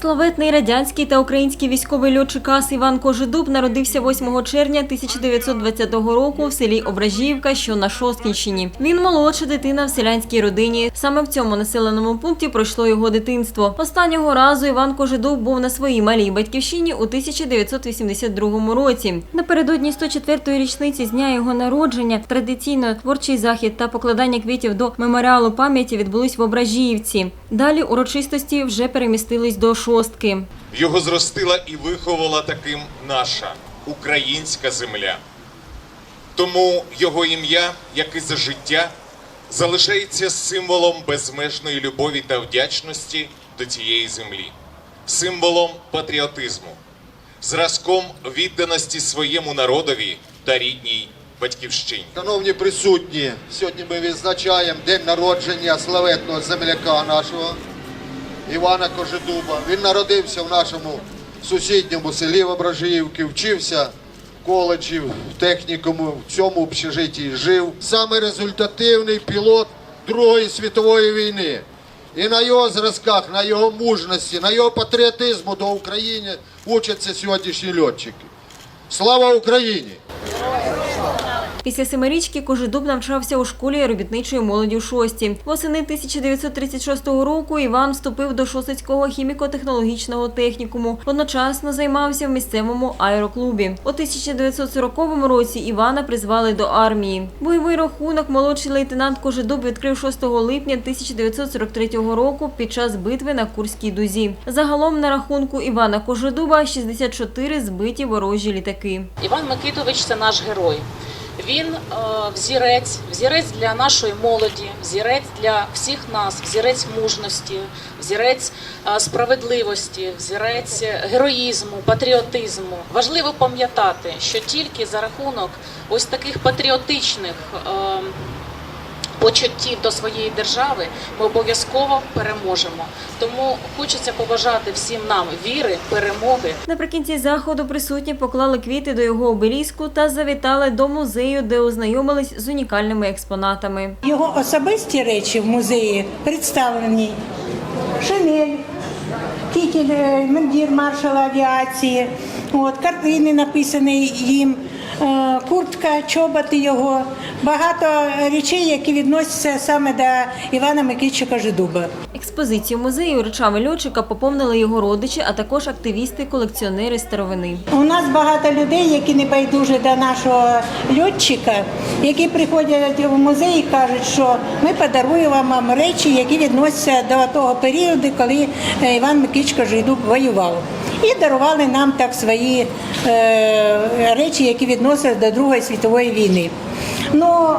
Славетний радянський та український військовий льотчик АС Іван Кожедуб народився 8 червня 1920 року в селі Ображіївка, що на Шосткінщині. Він молодша дитина в селянській родині. Саме в цьому населеному пункті пройшло його дитинство. Останнього разу Іван Кожедуб був на своїй малій батьківщині у 1982 році. Напередодні 104-ї річниці з дня його народження традиційно творчий захід та покладання квітів до меморіалу пам'яті відбулись в Ображіївці. Далі урочистості вже перемістились до шостки. Його зростила і виховала таким наша українська земля. Тому його ім'я, як і за життя, залишається символом безмежної любові та вдячності до цієї землі, символом патріотизму, зразком відданості своєму народові та рідній батьківщині. Шановні присутні, сьогодні ми відзначаємо день народження славетного земляка нашого Івана Кожедуба. Він народився в нашому сусідньому селі Ображіївки, вчився в коледжі, в технікуму, в цьому общежитті жив. Саме результативний пілот Другої світової війни. І на його зразках, на його мужності, на його патріотизму до України учаться сьогоднішні льотчики. Слава Україні! Після семирічки Кожедуб навчався у школі робітничої молоді у шості. Восени 1936 року Іван вступив до Шосицького хіміко-технологічного технікуму. Одночасно займався в місцевому аероклубі. У 1940 році Івана призвали до армії. Бойовий рахунок молодший лейтенант Кожедуб відкрив 6 липня 1943 року під час битви на Курській дузі. Загалом на рахунку Івана Кожедуба 64 збиті ворожі літаки. Іван Микитович це наш герой. Він е, взірець, взірець для нашої молоді, взірець для всіх нас, взірець мужності, взірець е, справедливості, взірець героїзму, патріотизму. Важливо пам'ятати, що тільки за рахунок ось таких патріотичних. Почуттів до своєї держави ми обов'язково переможемо. Тому хочеться побажати всім нам віри, перемоги Наприкінці заходу присутні поклали квіти до його обеліску та завітали до музею, де ознайомились з унікальними експонатами. Його особисті речі в музеї представлені шинель, кітель, е, мундір маршала авіації, от, картини написані їм, е, куртка, чоботи його, багато речей, які відносяться саме до Івана Микитча Кожедуба. Експозицію музею речами льотчика поповнили його родичі, а також активісти, колекціонери старовини. У нас багато людей, які не байдужі до нашого льотчика, які приходять в музей і кажуть, що ми подаруємо вам речі, які відносяться до того періоду, коли е, Іван Микич Кожедуб воював. І дарували нам так свої е, речі, які відносяться до Другої світової війни. Ну,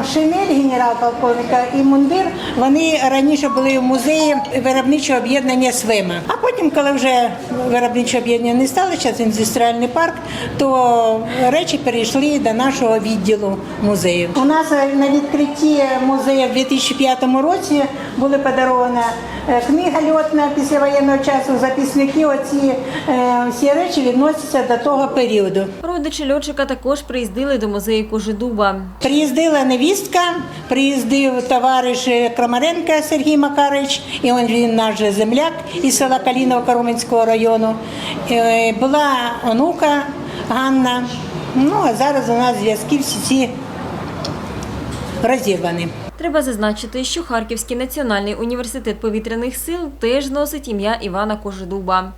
е, шинель генерал-полковника і мундир вони раніше були в музеї виробничого об'єднання Свима. А потім, коли вже виробничого об'єднання не стало, зараз індустріальний парк, то речі перейшли до нашого відділу музею. У нас е, на відкритті музею в 2005 році були подарована е, книга льотна після воєнного часу. Записники оці е, всі речі відносяться до того періоду. Родичі льотчика також приїздили до музею Кожедуба. Приїздила невістка, приїздив товариш Крамаренко Сергій Макарович, і він, наш земляк із села Каліново Коромінського району. Е, Була онука Ганна. Ну а зараз у нас зв'язки всі ці розірвані. Треба зазначити, що Харківський національний університет повітряних сил теж носить ім'я Івана Кожедуба.